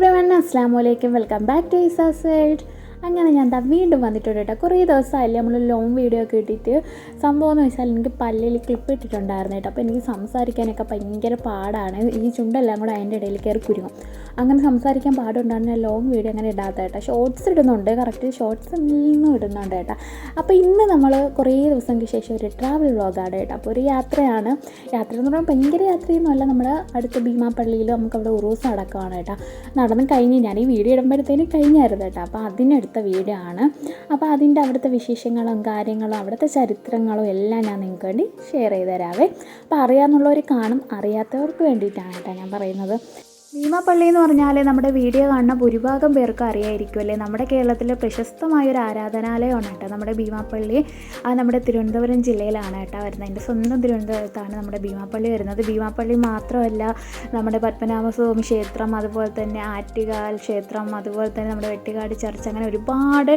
Hi every one അസ്സാം വലൈക്കും welcome back to Izas world അങ്ങനെ ഞാൻ എന്താ വീണ്ടും വന്നിട്ടുണ്ട് കേട്ടോ. കുറേ ദിവസമായില്ലേ നമ്മൾ ലോങ് വീഡിയോ ഒക്കെ ഇട്ടിട്ട്. സംഭവം എന്ന് വെച്ചാൽ എനിക്ക് പല്ലിൽ ക്ലിപ്പ് ഇട്ടിട്ടുണ്ടായിരുന്നു കേട്ടോ. അപ്പോൾ എനിക്ക് സംസാരിക്കാനൊക്കെ ഭയങ്കര പാടാണ്. ഈ ചുണ്ടെല്ലാം കൂടെ അതിന്റെ ഇടയിൽ കയറി കുരുങ്ങും. അങ്ങനെ സംസാരിക്കാൻ പാടുണ്ടാണ്. ഞാൻ ലോങ് വീഡിയോ അങ്ങനെ ഇടാത്ത കേട്ടോ. ഷോർട്സ് ഇടുന്നുണ്ട്. കറക്റ്റ് ഷോർട്സ് നിന്നും ഇടുന്നുണ്ട് കേട്ടോ. അപ്പോൾ ഇന്ന് നമ്മൾ കുറേ ദിവസങ്ങൾക്ക് ശേഷം ഒരു ട്രാവൽ വ്ളോഗാണ് കേട്ടോ. അപ്പോൾ ഒരു യാത്രയാണ്. യാത്ര എന്ന് പറയുമ്പോൾ ഭയങ്കര യാത്രയൊന്നുമല്ല നമ്മൾ അടുത്ത ഭീമാപ്പള്ളിയിൽ നമുക്ക് അവിടെ ഉറൂസ് നടക്കുകയാണ് കേട്ടോ. നടന്ന് കഴിഞ്ഞ് ഞാൻ ഈ വീഡിയോ ഇടുമ്പോഴത്തേന് കഴിഞ്ഞായിരുന്നു കേട്ടോ. അപ്പോൾ അതിനെടുത്ത വീഡിയോ ആണ് അപ്പോൾ അതിന്റെ അവിടുത്തെ വിശേഷങ്ങളും കാര്യങ്ങളും അവിടുത്തെ ചരിത്രങ്ങളും എല്ലാം ഞാൻ നിങ്ങൾക്ക് വേണ്ടി ഷെയർ ചെയ്ത് തരാവേ അപ്പോൾ അറിയാമെന്നുള്ളവർ കാണും അറിയാത്തവർക്ക് വേണ്ടിയിട്ടാണ് കേട്ടോ ഞാൻ പറയുന്നത്. ഭീമാപ്പള്ളി എന്ന് പറഞ്ഞാൽ നമ്മുടെ വീഡിയോ കാണുന്ന ഭൂരിഭാഗം പേർക്ക് അറിയായിരിക്കും അല്ലേ? നമ്മുടെ കേരളത്തിലെ പ്രശസ്തമായ ഒരു ആരാധനാലയമാണ് കേട്ടോ നമ്മുടെ ഭീമാപ്പള്ളി അത് നമ്മുടെ തിരുവനന്തപുരം ജില്ലയിലാണ് കേട്ടോ വരുന്നത്. എന്റെ സ്വന്തം തിരുവനന്തപുരത്താണ് നമ്മുടെ ഭീമാപ്പള്ളി വരുന്നത്. ഭീമാപ്പള്ളി മാത്രമല്ല നമ്മുടെ പത്മനാഭസ്വാമി ക്ഷേത്രം അതുപോലെ തന്നെ ആറ്റുകാൽ ക്ഷേത്രം അതുപോലെ തന്നെ നമ്മുടെ വെട്ടിക്കാട് ചർച്ച് അങ്ങനെ ഒരുപാട്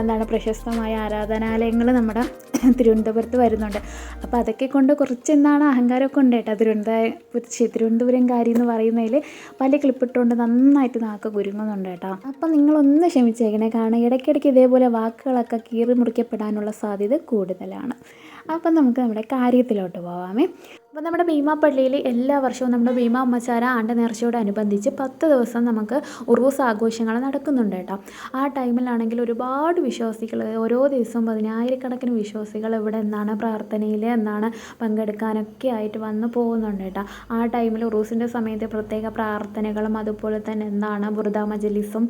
എന്താണ് പ്രശസ്തമായ ആരാധനാലയങ്ങൾ നമ്മുടെ തിരുവനന്തപുരത്ത് വരുന്നുണ്ട്. അപ്പോൾ അതൊക്കെ കൊണ്ട് കുറച്ച് എന്താണ് അഹങ്കാരമൊക്കെ ഉണ്ട് കേട്ടോ. തിരുവനന്തപുരം തിരുവനന്തപുരം കാര്യം എന്ന് പറയുന്നതിൽ പല ക്ലിപ്പിട്ടുകൊണ്ട് നന്നായിട്ട് നാക്ക് കുരുങ്ങുന്നുണ്ട് കേട്ടോ. അപ്പം നിങ്ങളൊന്ന് ക്ഷമിച്ചേക്കണേ കാരണം ഇടയ്ക്കിടയ്ക്ക് ഇതേപോലെ വാക്കുകളൊക്കെ കീറി മുറിക്കപ്പെടാനുള്ള സാധ്യത കൂടുതലാണ്. അപ്പം നമുക്ക് നമ്മുടെ കാര്യത്തിലോട്ട് പോവാമേ. അപ്പോൾ നമ്മുടെ ഭീമാപ്പള്ളിയിൽ എല്ലാ വർഷവും നമ്മുടെ ഭീമ അമ്മച്ചാര ആണ്ട് നേർച്ചയോടനുബന്ധിച്ച് പത്ത് ദിവസം നമുക്ക് ഉറൂസ് ആഘോഷങ്ങൾ നടക്കുന്നുണ്ട് കേട്ടോ. ആ ടൈമിലാണെങ്കിൽ ഒരുപാട് വിശ്വാസികൾ ഓരോ ദിവസവും പതിനായിരക്കണക്കിന് വിശ്വാസികൾ ഇവിടെ എന്നാണ് പ്രാർത്ഥനയിൽ എന്നാണ് പങ്കെടുക്കാനൊക്കെ ആയിട്ട് വന്നു പോകുന്നുണ്ട് കേട്ടോ. ആ ടൈമിൽ ഉറൂസിന്റെ സമയത്ത് പ്രത്യേക പ്രാർത്ഥനകളും അതുപോലെ തന്നെ എന്താണ് ബുറുദ മജലിസും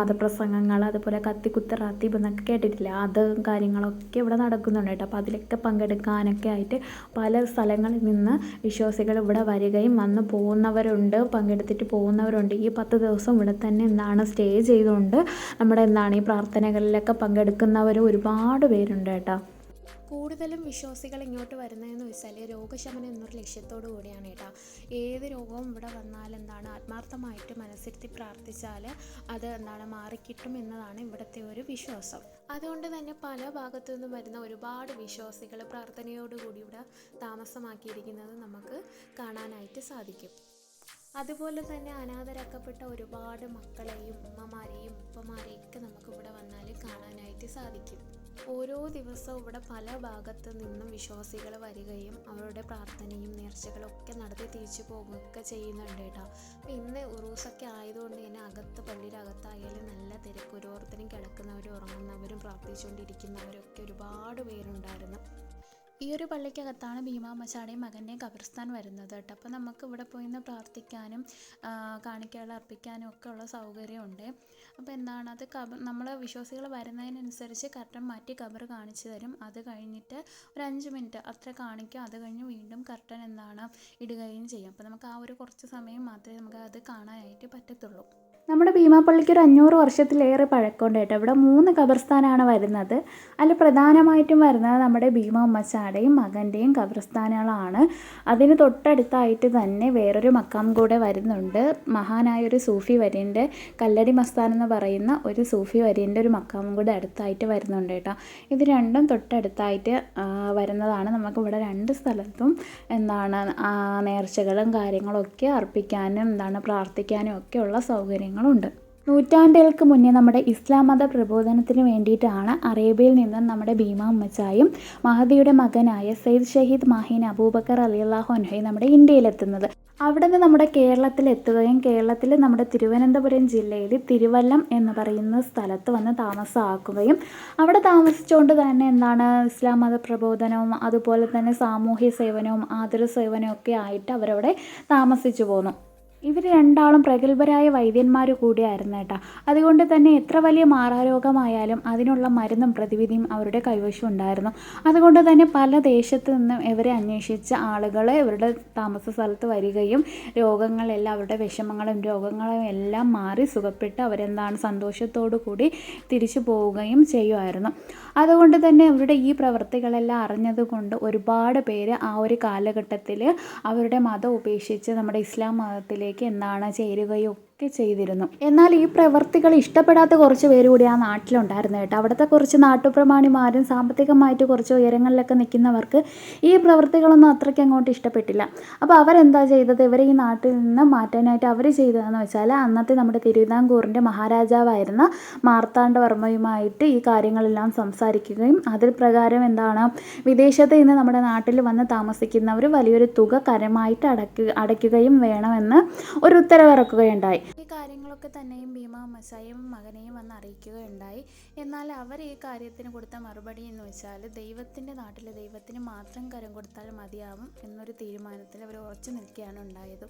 മതപ്രസംഗങ്ങൾ അതുപോലെ കത്തിക്കുത്ത് റാത്തീബ് എന്നൊക്കെ കേട്ടിട്ടില്ല? അത് കാര്യങ്ങളൊക്കെ ഇവിടെ നടക്കുന്നുണ്ട് കേട്ടോ. അപ്പോൾ അതിലൊക്കെ പങ്കെടുക്കാനൊക്കെ ആയിട്ട് പല സ്ഥലങ്ങളിൽ നിന്ന് വിശ്വാസികൾ ഇവിടെ വരികയും വന്ന് പോകുന്നവരുണ്ട് പങ്കെടുത്തിട്ട് പോകുന്നവരുണ്ട്. ഈ പത്ത് ദിവസം ഇവിടെ തന്നെ എന്താണ് സ്റ്റേ ചെയ്തുകൊണ്ട് നമ്മുടെ എന്താണ് ഈ പ്രാർത്ഥനകളിലൊക്കെ പങ്കെടുക്കുന്നവർ ഒരുപാട് പേരുണ്ട് കേട്ടോ. കൂടുതലും വിശ്വാസികൾ ഇങ്ങോട്ട് വരുന്നതെന്ന് വെച്ചാൽ രോഗശമനം എന്നൊരു ലക്ഷ്യത്തോടു കൂടിയാണ് കേട്ടോ. ഏത് രോഗവും ഇവിടെ വന്നാൽ എന്താണ് ആത്മാർത്ഥമായിട്ട് മനസ്സിരുത്തി പ്രാർത്ഥിച്ചാൽ അത് എന്താണ് മാറിക്കിട്ടും എന്നതാണ് ഇവിടുത്തെ ഒരു വിശ്വാസം. അതുകൊണ്ട് തന്നെ പല ഭാഗത്തു നിന്നും വരുന്ന ഒരുപാട് വിശ്വാസികൾ പ്രാർത്ഥനയോടുകൂടി ഇവിടെ താമസമാക്കിയിരിക്കുന്നത് നമുക്ക് കാണാനായിട്ട് സാധിക്കും. അതുപോലെ തന്നെ അനാഥരാക്കപ്പെട്ട ഒരുപാട് മക്കളെയും ഉമ്മമാരെയും ഉപ്പമാരെയും ഒക്കെ നമുക്ക് ഇവിടെ വന്നാൽ കാണാനായിട്ട് സാധിക്കും. ഓരോ ദിവസവും ഇവിടെ പല ഭാഗത്തു നിന്നും വിശ്വാസികൾ വരികയും അവരുടെ പ്രാർത്ഥനയും നേർച്ചകളും ഒക്കെ നടത്തി തിരിച്ചു പോകുകയൊക്കെ ചെയ്യുന്നുണ്ട് കേട്ടോ. അപ്പം ഇന്ന് ഉറൂസൊക്കെ ആയതുകൊണ്ട് തന്നെ അകത്ത് പള്ളിയുടെ അകത്തായാലും നല്ല തിരക്ക്. ഓരോരുത്തരും കിടക്കുന്നവരും ഉറങ്ങുന്നവരും പ്രാർത്ഥിച്ചുകൊണ്ടിരിക്കുന്നവരും ഒക്കെ ഒരുപാട് പേരുണ്ടായിരുന്നു. ഈ ഒരു പള്ളിക്കകത്താണ് ഭീമാമച്ചാടെയും മകന്റെയും കബർസ്ഥാൻ വരുന്നത് കേട്ടോ. അപ്പോൾ നമുക്ക് ഇവിടെ പോയി നിന്ന് പ്രാർത്ഥിക്കാനും കാണിക്കകൾ അർപ്പിക്കാനും ഒക്കെ ഉള്ള സൗകര്യമുണ്ട്. അപ്പോൾ എന്താണ് അത് കബർ നമ്മൾ വിശ്വാസികൾ വരുന്നതിനനുസരിച്ച് കർട്ടൻ മാറ്റി കബർ കാണിച്ചു തരും. അത് കഴിഞ്ഞിട്ട് ഒരു അഞ്ച് മിനിറ്റ് അത്ര കാണിക്കും. അത് കഴിഞ്ഞ് വീണ്ടും കർട്ടൻ എന്താണ് ഇടുകയും ചെയ്യും. അപ്പോൾ നമുക്ക് ആ ഒരു കുറച്ച് സമയം മാത്രമേ നമുക്ക് അത് കാണാനായിട്ട് പറ്റത്തുള്ളൂ. നമ്മുടെ ഭീമാപ്പള്ളിക്ക് ഒരു അഞ്ഞൂറ് വർഷത്തിലേറെ പഴക്കമുണ്ട് കേട്ടോ. ഇവിടെ മൂന്ന് ഖബർസ്ഥാനാണ് വരുന്നത്. അതിൽ പ്രധാനമായിട്ടും വരുന്നത് നമ്മുടെ ഭീമ ഉമ്മച്ചാടെയും മകന്റെയും ഖബർസ്ഥാനുകളാണ് അതിന് തൊട്ടടുത്തായിട്ട് തന്നെ വേറൊരു മക്കാം കൂടെ വരുന്നുണ്ട്. മഹാനായ ഒരു സൂഫി വര്യന്റെ കല്ലടി മസ്താൻ എന്ന് പറയുന്ന ഒരു സൂഫി വര്യന്റെ ഒരു മക്കാമും കൂടെ അടുത്തായിട്ട് വരുന്നുണ്ട് കേട്ടോ. ഇത് രണ്ടും തൊട്ടടുത്തായിട്ട് വരുന്നതാണ്. നമുക്കിവിടെ രണ്ട് സ്ഥലത്തും എന്താണ് നേർച്ചകളും കാര്യങ്ങളൊക്കെ അർപ്പിക്കാനും എന്താണ് പ്രാർത്ഥിക്കാനും ഒക്കെയുള്ള സൗകര്യങ്ങളുണ്ട് നൂറ്റാണ്ടുകൾക്ക് മുന്നേ നമ്മുടെ ഇസ്ലാം മത പ്രബോധനത്തിന് വേണ്ടിയിട്ടാണ് അറേബ്യയിൽ നിന്നും നമ്മുടെ ഭീമ ഉമ്മച്ചായും മഹദിയുടെ മകനായ സെയ്ദ് ഷഹീദ് മാഹീൻ അബൂബക്കർ അലി അള്ളാഹു അൻഹയും നമ്മുടെ ഇന്ത്യയിലെത്തുന്നത്. അവിടെ നിന്ന് നമ്മുടെ കേരളത്തിൽ എത്തുകയും കേരളത്തിൽ നമ്മുടെ തിരുവനന്തപുരം ജില്ലയിൽ തിരുവല്ലം എന്ന് പറയുന്ന സ്ഥലത്ത് വന്ന് താമസമാക്കുകയും അവിടെ താമസിച്ചുകൊണ്ട് തന്നെ എന്താണ് ഇസ്ലാം മത പ്രബോധനവും അതുപോലെ തന്നെ സാമൂഹ്യ സേവനവും ആതുര സേവനവും ഒക്കെ ആയിട്ട് അവരവിടെ താമസിച്ചു പോന്നു. ഇവർ രണ്ടാളും പ്രഗത്ഭരായ വൈദ്യന്മാർ കൂടിയായിരുന്നു കേട്ടോ. അതുകൊണ്ട് തന്നെ എത്ര വലിയ മാറാരോഗമായാലും അതിനുള്ള മരുന്നും പ്രതിവിധിയും അവരുടെ കൈവശം ഉണ്ടായിരുന്നു. അതുകൊണ്ട് തന്നെ പല ദേശത്തു നിന്നും ഇവരെ അന്വേഷിച്ച ആളുകൾ ഇവരുടെ താമസ സ്ഥലത്ത് വരികയും രോഗങ്ങളെല്ലാം അവരുടെ വിഷമങ്ങളും രോഗങ്ങളും എല്ലാം മാറി സുഖപ്പെട്ട് അവരെന്താണ് സന്തോഷത്തോടു കൂടി തിരിച്ചു പോവുകയും ചെയ്യുമായിരുന്നു. അതുകൊണ്ട് തന്നെ അവരുടെ ഈ പ്രവൃത്തികളെല്ലാം അറിഞ്ഞതുകൊണ്ട് ഒരുപാട് പേര് ആ ഒരു കാലഘട്ടത്തിൽ അവരുടെ മതം ഉപേക്ഷിച്ച് നമ്മുടെ ഇസ്ലാം മതത്തിലേക്ക് എന്താണ് ചേരുകയും? ഒക്കെ ചെയ്തിരുന്നു. എന്നാൽ ഈ പ്രവർത്തികൾ ഇഷ്ടപ്പെടാത്ത കുറച്ച് പേര് കൂടി ആ നാട്ടിലുണ്ടായിരുന്നു കേട്ടോ. അവിടുത്തെ കുറച്ച് നാട്ടുപ്രമാണിമാരും സാമ്പത്തികമായിട്ട് കുറച്ച് ഉയരങ്ങളിലൊക്കെ നിൽക്കുന്നവർക്ക് ഈ പ്രവർത്തികളൊന്നും അത്രയ്ക്ക് അങ്ങോട്ട് ഇഷ്ടപ്പെട്ടില്ല. അപ്പോൾ അവരെന്താ ചെയ്തത്? ഇവരെ ഈ നാട്ടിൽ നിന്ന് മാറ്റാനായിട്ട് അവർ ചെയ്തതെന്ന് വെച്ചാൽ അന്നത്തെ നമ്മുടെ തിരുവിതാംകൂറിന്റെ മഹാരാജാവായിരുന്ന മാർത്താണ്ഡവർമ്മയുമായിട്ട് ഈ കാര്യങ്ങളെല്ലാം സംസാരിക്കുകയും അതിൽ പ്രകാരം എന്താണ് വിദേശത്ത് നിന്ന് നമ്മുടെ നാട്ടിൽ വന്ന് താമസിക്കുന്നവർ വലിയൊരു തുക കരമായിട്ട് അടയ്ക്കുക അടയ്ക്കുകയും വേണമെന്ന് ഒരു ഉത്തരവിറക്കുകയുണ്ടായി. ഈ കാര്യങ്ങളൊക്കെ തന്നെയും ഭീമ മസായും മകനെയും വന്ന് അറിയിക്കുകയുണ്ടായി. എന്നാൽ അവർ ഈ കാര്യത്തിന് കൊടുത്ത മറുപടി എന്ന് വെച്ചാൽ ദൈവത്തിന്റെ നാട്ടിലെ ദൈവത്തിന് മാത്രം കരം കൊടുത്താൽ മതിയാവും എന്നൊരു തീരുമാനത്തിൽ അവർ ഉറച്ചു നിൽക്കുകയാണ് ഉണ്ടായത്.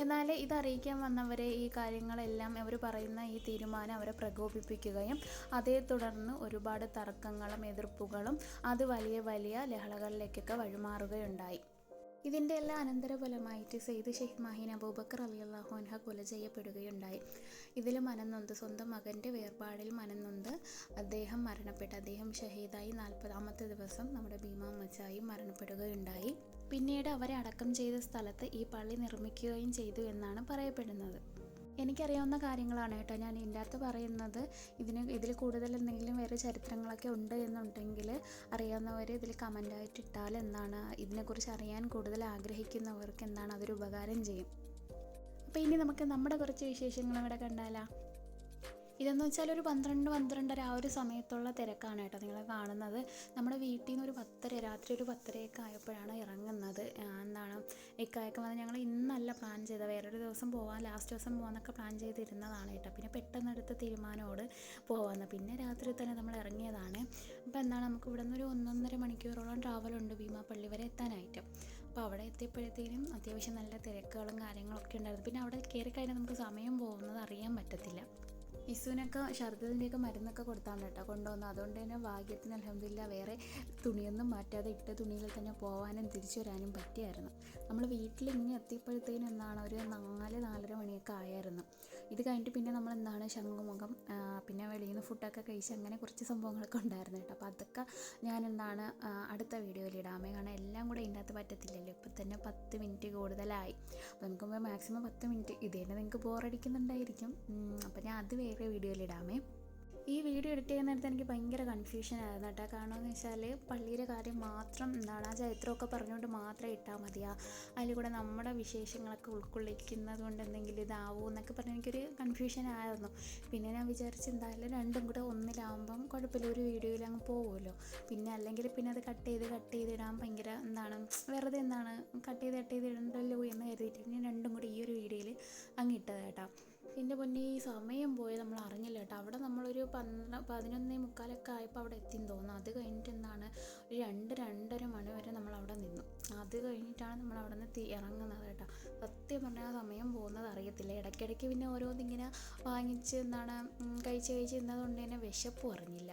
എന്നാൽ ഇത് അറിയിക്കാൻ വന്നവരെ ഈ കാര്യങ്ങളെല്ലാം അവർ പറയുന്ന ഈ തീരുമാനം അവരെ പ്രകോപിപ്പിക്കുകയും അതേ തുടർന്ന് ഒരുപാട് തർക്കങ്ങളും എതിർപ്പുകളും അത് വലിയ വലിയ ലഹളകളിലേക്കൊക്കെ വഴിമാറുകയുണ്ടായി. ഇതിന്റെ എല്ലാം അനന്തരഫലമായിട്ട് സെയ്ദ് ഷെയ്ഖ് മാഹിൻ അബൂബക്കർ അലി അള്ളാഹുൻഹ കൊല ചെയ്യപ്പെടുകയുണ്ടായി. ഇതിൽ മനനൊന്ത് സ്വന്തം മകന്റെ വേർപാടിൽ മനനൊന്ത് അദ്ദേഹം മരണപ്പെട്ടു അദ്ദേഹം ഷഹീദായി നാൽപ്പതാമത്തെ ദിവസം നമ്മുടെ ഭീമാ മച്ചായി മരണപ്പെടുകയുണ്ടായി. പിന്നീട് അവരെ അടക്കം ചെയ്ത സ്ഥലത്ത് ഈ പള്ളി നിർമ്മിക്കുകയും ചെയ്തു എന്നാണ് പറയപ്പെടുന്നത്. എനിക്കറിയാവുന്ന കാര്യങ്ങളാണ് കേട്ടോ. ഞാൻ ഇതിന്റെ അകത്ത് പറയുന്നത്. ഇതിന് ഇതിൽ കൂടുതൽ എന്തെങ്കിലും വേറെ ചരിത്രങ്ങളൊക്കെ ഉണ്ട് എന്നുണ്ടെങ്കിൽ അറിയാവുന്നവർ ഇതിൽ കമന്റായിട്ട് ഇട്ടാൽ എന്താണ്? ഇതിനെക്കുറിച്ച് അറിയാൻ കൂടുതൽ ആഗ്രഹിക്കുന്നവർക്ക് എന്താണ് അതൊരു ഉപകാരം ചെയ്യും. അപ്പോൾ ഇനി നമുക്ക് നമ്മുടെ കുറച്ച് വിശേഷങ്ങൾ ഇവിടെ കണ്ടാലാ. ഇതെന്ന് വെച്ചാൽ ഒരു പന്ത്രണ്ട് പന്ത്രണ്ടര ആ ഒരു സമയത്തുള്ള തിരക്കാണ് കേട്ടോ നിങ്ങൾ കാണുന്നത്. നമ്മുടെ വീട്ടിൽ നിന്ന് ഒരു പത്തര രാത്രി ഒരു പത്തരയൊക്കെ ആയപ്പോഴാണ് ഇറങ്ങുന്നത്. എന്താണ് ഇക്കായൊക്കെ വന്ന് ഞങ്ങൾ ഇന്നല്ല പ്ലാൻ ചെയ്ത വേറൊരു ദിവസം പോകാൻ ലാസ്റ്റ് ദിവസം പോകാമെന്നൊക്കെ പ്ലാൻ ചെയ്തിരുന്നതാണ് കേട്ടോ. പിന്നെ പെട്ടെന്ന് എടുത്ത തീരുമാനമോട് പോകാമെന്ന് പിന്നെ രാത്രി തന്നെ നമ്മൾ ഇറങ്ങിയതാണ്. അപ്പോൾ എന്താണ് നമുക്ക് ഇവിടെ നിന്ന് ഒരു ഒന്നൊന്നര മണിക്കൂറോളം ട്രാവൽ ട്രാവലുണ്ട് ഭീമാപ്പള്ളി വരെ എത്താനായിട്ട്. അപ്പോൾ അവിടെ എത്തിയപ്പോഴത്തേനും അത്യാവശ്യം നല്ല തിരക്കുകളും കാര്യങ്ങളൊക്കെ ഉണ്ടായിരുന്നു. പിന്നെ അവിടെ കയറി കഴിഞ്ഞാൽ നമുക്ക് സമയം പോകുന്നത് അറിയാൻ പറ്റത്തില്ല. ഇസുവിനൊക്കെ ഷർദലിന്റെയൊക്കെ മരുന്നൊക്കെ കൊടുത്താണ് കേട്ടോ കൊണ്ടുവന്നത് അതുകൊണ്ട് തന്നെ ഭാഗ്യത്തിന് അലഹമില്ല വേറെ തുണിയൊന്നും മാറ്റാതെ ഇട്ട തുണിയിൽ തന്നെ പോകാനും തിരിച്ചു വരാനും പറ്റിയായിരുന്നു. നമ്മൾ വീട്ടിൽ ഇങ്ങനെ എത്തിയപ്പോഴത്തേനും എന്താണ് ഒരു നാല് നാലര മണിയൊക്കെ ആയായിരുന്നു. ഇത് കഴിഞ്ഞിട്ട് പിന്നെ നമ്മൾ എന്താണ് ശംഖുമുഖം പിന്നെ വെളിയിൽ നിന്ന് ഫുഡൊക്കെ കഴിച്ച് അങ്ങനെ കുറച്ച് സംഭവങ്ങളൊക്കെ ഉണ്ടായിരുന്നു കേട്ടോ. അപ്പോൾ അതൊക്കെ ഞാൻ എന്താണ് അടുത്ത വീഡിയോയിൽ ഇടാമേ. കാരണം എല്ലാം കൂടെ ഇതിന്റെ അകത്ത് പറ്റത്തില്ലല്ലോ. ഇപ്പം തന്നെ പത്ത് മിനിറ്റ് കൂടുതലായി. അപ്പോൾ നമുക്ക് മാക്സിമം പത്ത് മിനിറ്റ് ഇത് നിങ്ങൾക്ക് ബോറടിക്കുന്നുണ്ടായിരിക്കും അപ്പോൾ ഞാൻ അത് വീഡിയോയിൽ ഇടാമേ. ഈ വീഡിയോ എഡിറ്റ് ചെയ്യുന്ന നേരത്തെ എനിക്ക് ഭയങ്കര കൺഫ്യൂഷൻ ആയിരുന്നു കേട്ടോ. കാരണം എന്ന് വെച്ചാൽ പള്ളിയിലെ കാര്യം മാത്രം എന്താണ് ആ ചരിത്രമൊക്കെ പറഞ്ഞുകൊണ്ട് മാത്രം ഇട്ടാൽ മതിയാ. അതിൽ കൂടെ നമ്മുടെ വിശേഷങ്ങളൊക്കെ ഉൾക്കൊള്ളിക്കുന്നത് കൊണ്ട് എന്തെങ്കിലും ഇതാവോ എന്നൊക്കെ പറഞ്ഞ് എനിക്കൊരു കൺഫ്യൂഷൻ ആയിരുന്നു. പിന്നെ ഞാൻ വിചാരിച്ച് എന്തായാലും രണ്ടും കൂടെ ഒന്നിലാവുമ്പം കുഴപ്പമില്ല ഒരു വീഡിയോയിൽ അങ്ങ് പോകുമല്ലോ പിന്നെ അല്ലെങ്കിൽ പിന്നെ അത് കട്ട് ചെയ്ത് കട്ട് ചെയ്തിടാൻ ഭയങ്കര എന്താണ് വെറുതെ എന്താണ് കട്ട് ചെയ്ത് കട്ട് ചെയ്ത് ഇടണ്ടല്ലോ എന്ന് കരുതിയിട്ട് ഞാൻ രണ്ടും കൂടി ഈ ഒരു വീഡിയോയിൽ അങ്ങ് ഇട്ടത് കേട്ടോ. എന്റെ പൊന്നെ ഈ സമയം പോയി നമ്മൾ അറിഞ്ഞില്ല കേട്ടോ. അവിടെ നമ്മളൊരു പന്ത്ര പതിനൊന്നേ മുക്കാലൊക്കെ ആയപ്പോൾ അവിടെ എത്തിയെന്ന് തോന്നുന്നു. അത് കഴിഞ്ഞിട്ട് എന്താണ് ഒരു രണ്ട് രണ്ടര മണി വരെ നമ്മൾ അവിടെ നിന്നു. അത് കഴിഞ്ഞിട്ടാണ് നമ്മൾ അവിടെ നിന്ന് ഇറങ്ങുന്നത് കേട്ടോ. സത്യം പറഞ്ഞാൽ സമയം പോകുന്നത് അറിയത്തില്ല. ഇടയ്ക്കിടയ്ക്ക് പിന്നെ ഓരോന്നിങ്ങനെ വാങ്ങിച്ച് എന്താണ് കഴിച്ച് കഴിച്ച് ഇന്നതുകൊണ്ട് തന്നെ വിശപ്പും അറിഞ്ഞില്ല.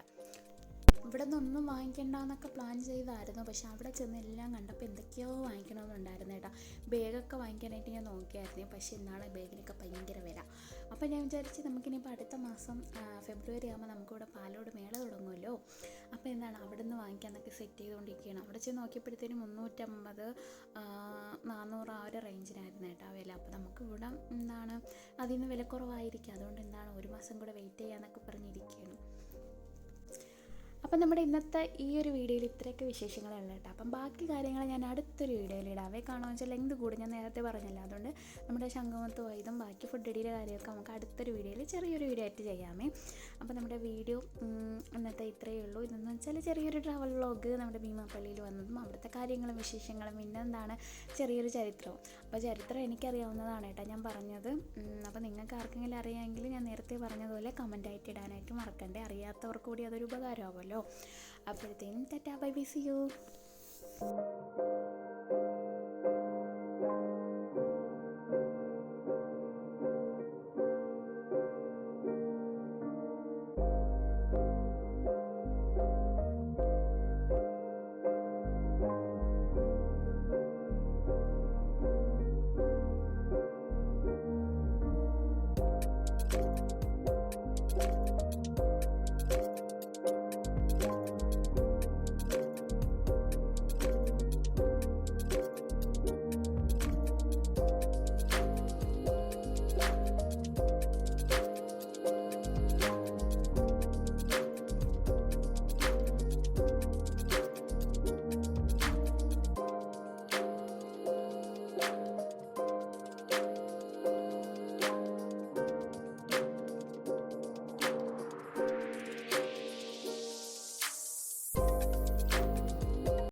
ഇവിടെ നിന്നൊന്നും വാങ്ങിക്കണ്ടെന്നൊക്കെ പ്ലാൻ ചെയ്തായിരുന്നു. പക്ഷേ അവിടെ ചെന്ന് എല്ലാം കണ്ടപ്പോൾ എന്തൊക്കെയോ വാങ്ങിക്കണമെന്നുണ്ടായിരുന്നു കേട്ടോ. ബാഗൊക്കെ വാങ്ങിക്കാനായിട്ട് ഞാൻ നോക്കിയായിരുന്നു. പക്ഷേ ഇന്നാളെ ബാഗിനൊക്കെ ഭയങ്കര വില. അപ്പോൾ ഞാൻ വിചാരിച്ചു നമുക്കിനിപ്പോൾ അടുത്ത മാസം ഫെബ്രുവരി ആകുമ്പോൾ നമുക്കിവിടെ പാലോട് മേള തുടങ്ങുമല്ലോ. അപ്പോൾ എന്താണ് അവിടെ നിന്ന് വാങ്ങിക്കാനൊക്കെ സെറ്റ് ചെയ്തുകൊണ്ടിരിക്കുകയാണ് അവിടെ ചെന്ന് നോക്കിയപ്പോഴത്തേനും മുന്നൂറ്റമ്പത് നാനൂറ് ആ ഒരു റേഞ്ചിനായിരുന്നു കേട്ടോ വില. അപ്പോൾ നമുക്ക് ഇവിടെ എന്താണ് അതിൽ നിന്ന് വിലക്കുറവായിരിക്കും അതുകൊണ്ട് എന്താണ് ഒരു മാസം കൂടെ വെയിറ്റ് ചെയ്യാന്നൊക്കെ പറഞ്ഞിരിക്കുകയാണ്. അപ്പം നമ്മുടെ ഇന്നത്തെ ഈ ഒരു വീഡിയോയിൽ ഇത്രയൊക്കെ വിശേഷങ്ങളാണ് കേട്ടോ. അപ്പം ബാക്കി കാര്യങ്ങൾ ഞാൻ അടുത്തൊരു വീഡിയോയിൽ ഇടാവേ കാണുമെന്ന് വെച്ചാൽ ലെങ്ത് കൂടി. ഞാൻ നേരത്തെ പറഞ്ഞല്ലോ. അതുകൊണ്ട് നമ്മുടെ ശംഖുമത്ത് വൈദും ബാക്കി ഫുഡ് അടിയുടെ കാര്യമൊക്കെ നമുക്ക് അടുത്തൊരു വീഡിയോയിൽ ചെറിയൊരു വീഡിയോ ആയിട്ട് ചെയ്യാമേ. അപ്പോൾ നമ്മുടെ വീഡിയോ ഇന്നത്തെ ഇത്രയേ ഉള്ളൂ. ഇതെന്ന് വെച്ചാൽ ചെറിയൊരു ട്രാവൽ വ്ളോഗ് നമ്മുടെ ഭീമാപ്പള്ളിയിൽ വന്നതും അവിടുത്തെ കാര്യങ്ങളും വിശേഷങ്ങളും പിന്നെ എന്താണ് ചെറിയൊരു ചരിത്രവും. അപ്പോൾ ചരിത്രം എനിക്കറിയാവുന്നതാണ് കേട്ടോ ഞാൻ പറഞ്ഞത്. അപ്പോൾ നിങ്ങൾക്ക് ആർക്കെങ്കിലും അറിയാമെങ്കിൽ ഞാൻ നേരത്തെ പറഞ്ഞതുപോലെ കമന്റ് ആയിട്ട് ഇടാനായിട്ട് മറക്കണ്ടേ. അറിയാത്തവർക്ക് കൂടി അതൊരു ഉപകാരമാവുമല്ലോ. അപ്പോഴത്തേനും tata bye bye see you